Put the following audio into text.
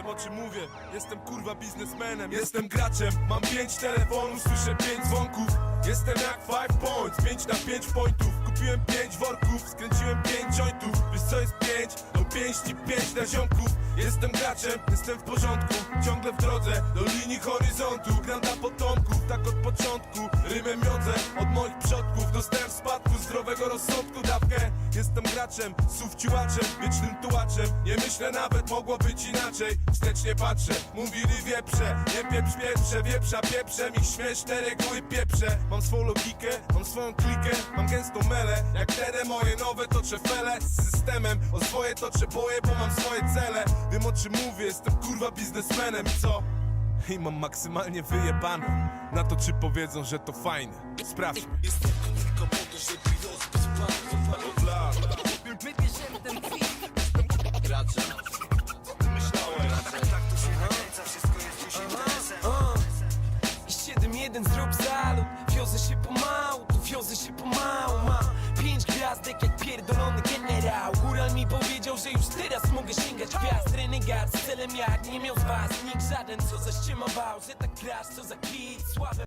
Wiem o czym mówię, jestem kurwa biznesmenem. Jestem graczem, mam pięć telefonów, słyszę pięć dzwonków. Jestem jak five points, pięć na pięć pointów. Kupiłem pięć worków, skręciłem pięć jointów. Wiesz co jest pięć? No pięści pięć na ziomków. Jestem graczem, jestem w porządku. Ciągle w drodze, do linii horyzontu. Gram dla potomków, tak od początku. Rymem miodzę, Jestem graczem, sufciłaczem, wiecznym tułaczem. Nie myślę nawet, mogło być inaczej. Wstecznie patrzę, mówili wieprze. Nie pieprz pieprze, wieprza pieprze Mi śmieszne reguły pieprze. Mam swą logikę, mam swoją klikę Mam gęstą melę, jak tere moje nowe Toczę fele z systemem. O swoje toczę boje, bo mam swoje cele. Wiem o czym mówię, jestem kurwa biznesmenem. Co? I mam maksymalnie wyjebane. Na to czy powiedzą, że to fajne. Sprawdźmy Gracza myślałem Tak to się nakręca, wszystko jest dziś interesem I 7-1 zrób zalub Wiozę się pomału, tu wiozę się pomału. Mam pięć gwiazdek jak pierdolony generał. Góral mi powiedział, że już teraz mogę sięgać gwiazd. Renegat z celem jak nie miał z was. Nikt żaden co zaściemował, że tak grasz co za kit. Sławę